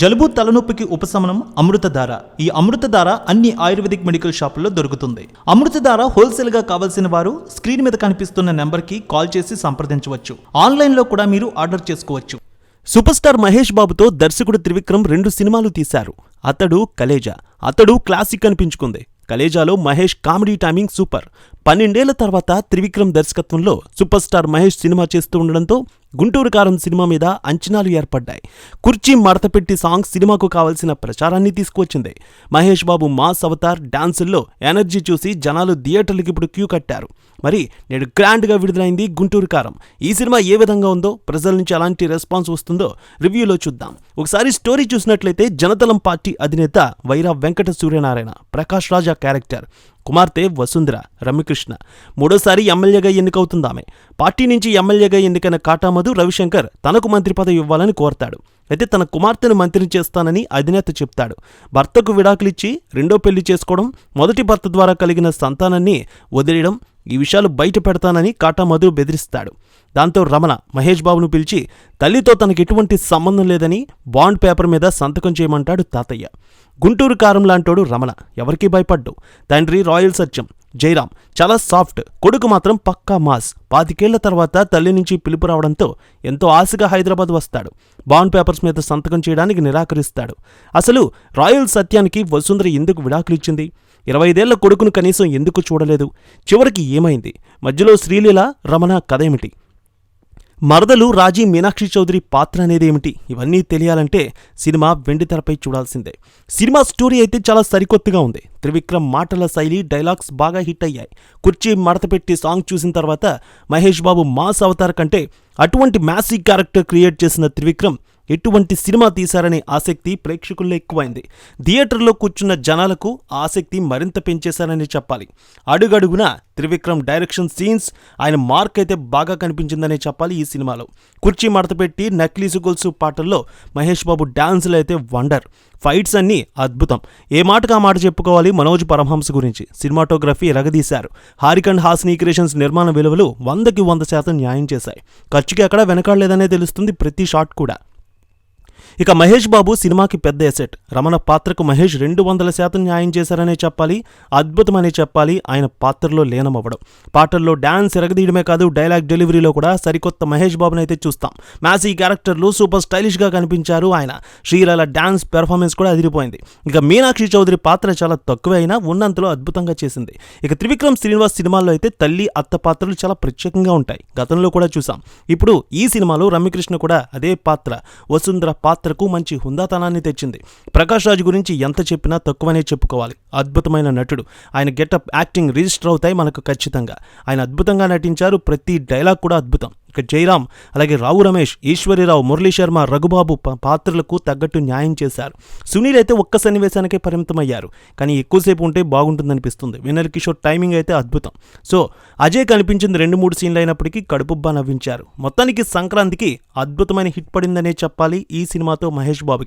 జలుబు తలనొప్పికి ఉపశమనం అమృతధార. ఈ అమృతధార అన్ని ఆయుర్వేదిక్ మెడికల్ షాపుల్లో దొరుకుతుంది. అమృతధార హోల్సేల్గా కావాల్సిన వారు స్క్రీన్ మీద కనిపిస్తున్న నెంబర్కి కాల్ చేసి సంప్రదించవచ్చు. ఆన్లైన్లో కూడా మీరు ఆర్డర్ చేసుకోవచ్చు. సూపర్ స్టార్ మహేష్ బాబుతో దర్శకుడు త్రివిక్రమ్ రెండు సినిమాలు తీశారు. అతడు కలేజా అతడు క్లాసిక్ అనిపించుకుంది. కలేజాలో మహేష్ కామెడీ టైమింగ్ సూపర్. పన్నెండేళ్ళ తర్వాత త్రివిక్రమ్ దర్శకత్వంలో సూపర్ స్టార్ మహేష్ సినిమా చేస్తూ ఉండడంతో గుంటూరు కారం సినిమా మీద అంచనాలు ఏర్పడ్డాయి. కుర్చీ మడతపెట్టి సాంగ్ సినిమాకు కావలసిన ప్రచారాన్ని తీసుకువచ్చింది. మహేష్ బాబు మాస్ అవతార్ డాన్సుల్లో ఎనర్జీ చూసి జనాలు థియేటర్లకు ఇప్పుడు క్యూ కట్టారు. మరి నేడు గ్రాండ్గా విడుదలైంది గుంటూరు కారం. ఈ సినిమా ఏ విధంగా ఉందో ప్రజల నుంచి ఎలాంటి రెస్పాన్స్ వస్తుందో రివ్యూలో చూద్దాం. ఒకసారి స్టోరీ చూసినట్లయితే జనతలం పార్టీ అధినేత వైరా వెంకట సూర్యనారాయణ ప్రకాష్ రాజా క్యారెక్టర్. కుమార్తె వసుంధర రమ్యకృష్ణ. మూడోసారి ఎమ్మెల్యేగా ఎన్నికవుతుందామె. పార్టీ నుంచి ఎమ్మెల్యేగా ఎన్నికైన కాటామధు రవిశంకర్ తనకు మంత్రి పదవి ఇవ్వాలని కోరతాడు. అయితే తన కుమార్తెను మంత్రిని చేస్తానని అధినేత చెప్తాడు. భర్తకు విడాకులిచ్చి రెండో పెళ్ళి చేసుకోవడం మొదటి భర్త ద్వారా కలిగిన సంతానాన్ని వదిలేయడం ఈ విషయాలు బయట పెడతానని కాటామధు బెదిరిస్తాడు. దాంతో రమణ మహేష్ బాబును పిలిచి తల్లితో తనకు ఎటువంటి సంబంధం లేదని బాండ్ పేపర్ మీద సంతకం చేయమంటాడు తాతయ్య. గుంటూరు కారం లాంటోడు రమణ. ఎవరికీ భయపడ్డు. తండ్రి రాయల్ సత్యం. జయరాం. చాలా సాఫ్ట్. కొడుకు మాత్రం పక్కా మాస్. పాతికేళ్ళ తర్వాత తల్లి నుంచి పిలుపు రావడంతో ఎంతో ఆశగా హైదరాబాద్ వస్తాడు. బాండ్ పేపర్స్ మీద సంతకం చేయడానికి నిరాకరిస్తాడు. అసలు రాయల్ సత్యానికి వసుంధర ఎందుకు విడాకులిచ్చింది ఇరవై ఐదేళ్ళ కొడుకును కనీసం ఎందుకు చూడలేదు? చివరికి ఏమైంది? మధ్యలో శ్రీలీల రమణ కథ ఏమిటి? మరదలు రాజీ మీనాక్షి చౌదరి పాత్ర అనేది ఏమిటి? ఇవన్నీ తెలియాలంటే సినిమా వెండితెరపై చూడాల్సిందే. సినిమా స్టోరీ అయితే చాలా సరికొత్తగా ఉంది. త్రివిక్రమ్ మాటల శైలి డైలాగ్స్ బాగా హిట్ అయ్యాయి. కుర్చీ మడతపెట్టి సాంగ్ చూసిన తర్వాత మహేష్ బాబు మాస్ అవతార్ కంటే అటువంటి మ్యాసీ క్యారెక్టర్ క్రియేట్ చేసిన త్రివిక్రమ్ ఎటువంటి సినిమా తీశారనే ఆసక్తి ప్రేక్షకుల్లో ఎక్కువైంది. థియేటర్లో కూర్చున్న జనాలకు ఆసక్తి మరింత పెంచేశారని చెప్పాలి. అడుగడుగున త్రివిక్రమ్ డైరెక్షన్ సీన్స్ ఆయన మార్క్ అయితే బాగా కనిపించిందనే చెప్పాలి ఈ సినిమాలో. కుర్చీ మడతపెట్టి నక్లీసు గొలుసు పాటల్లో మహేష్ బాబు డాన్సులు అయితే వండర్. ఫైట్స్ అన్నీ అద్భుతం. ఏ మాటకు ఆ మాట చెప్పుకోవాలి మనోజ్ పరమహంస గురించి. సినిమాటోగ్రఫీ ఎరగదీశారు. హారికండ్ హాస్ని క్రియేషన్స్ నిర్మాణ విలువలు వందకి వంద శాతం న్యాయం చేశాయి. ఖర్చుకి అక్కడ వెనకాడలేదనే తెలుస్తుంది ప్రతి షాట్ కూడా. ఇక మహేష్ బాబు సినిమాకి పెద్ద ఎసెట్ రమణ పాత్రకు మహేష్ రెండు వందల శాతం న్యాయం చేశారనే చెప్పాలి అద్భుతమనే చెప్పాలి ఆయన పాత్రలో లీనమవ్వడం. పాటల్లో డాన్స్ ఎరగదీయడమే కాదు డైలాగ్ డెలివరీలో కూడా సరికొత్త మహేష్ బాబుని అయితే చూస్తాం. మ్యాసీ క్యారెక్టర్లు సూపర్ స్టైలిష్గా కనిపించారు ఆయన. శ్రీలల డాన్స్ పెర్ఫార్మెన్స్ కూడా అదిరిపోయింది. ఇక మీనాక్షి చౌదరి పాత్ర చాలా తక్కువే అయినా ఉన్నంతలో అద్భుతంగా చేసింది. ఇక త్రివిక్రమ్ శ్రీనివాస్ సినిమాల్లో అయితే తల్లి అత్త పాత్రలు చాలా ప్రత్యేకంగా ఉంటాయి. గతంలో కూడా చూసాం. ఇప్పుడు ఈ సినిమాలో రమ్యకృష్ణ కూడా అదే పాత్ర. వసుంధర పాత్రకు మంచి హుందాతనాన్ని తెచ్చింది. ప్రకాష్ రాజ్ గురించి ఎంత చెప్పినా తక్కువనే చెప్పుకోవాలి. అద్భుతమైన నటుడు. ఆయన గెటప్ యాక్టింగ్ రిజిస్టర్ అవుతాయి మనకు ఖచ్చితంగా. ఆయన అద్భుతంగా నటించారు. ప్రతి డైలాగ్ కూడా అద్భుతం. ఇక జయరామ్ అలాగే రావు రమేష్ ఈశ్వరిరావు మురళీ శర్మ రఘుబాబు పాత్రలకు తగ్గట్టు న్యాయం చేశారు. సునీల్ అయితే ఒక్క సన్నివేశానికే పరిమితమయ్యారు. కానీ ఎక్కువసేపు ఉంటే బాగుంటుందనిపిస్తుంది. వినర్ కిషోర్ టైమింగ్ అయితే అద్భుతం. సో అజయ్ కనిపించింది రెండు మూడు సీన్లు అయినప్పటికీ కడుపుబ్బా నవ్వించారు. మొత్తానికి సంక్రాంతికి అద్భుతమైన హిట్ పడిందనే చెప్పాలి ఈ cinema matou uma Red Bob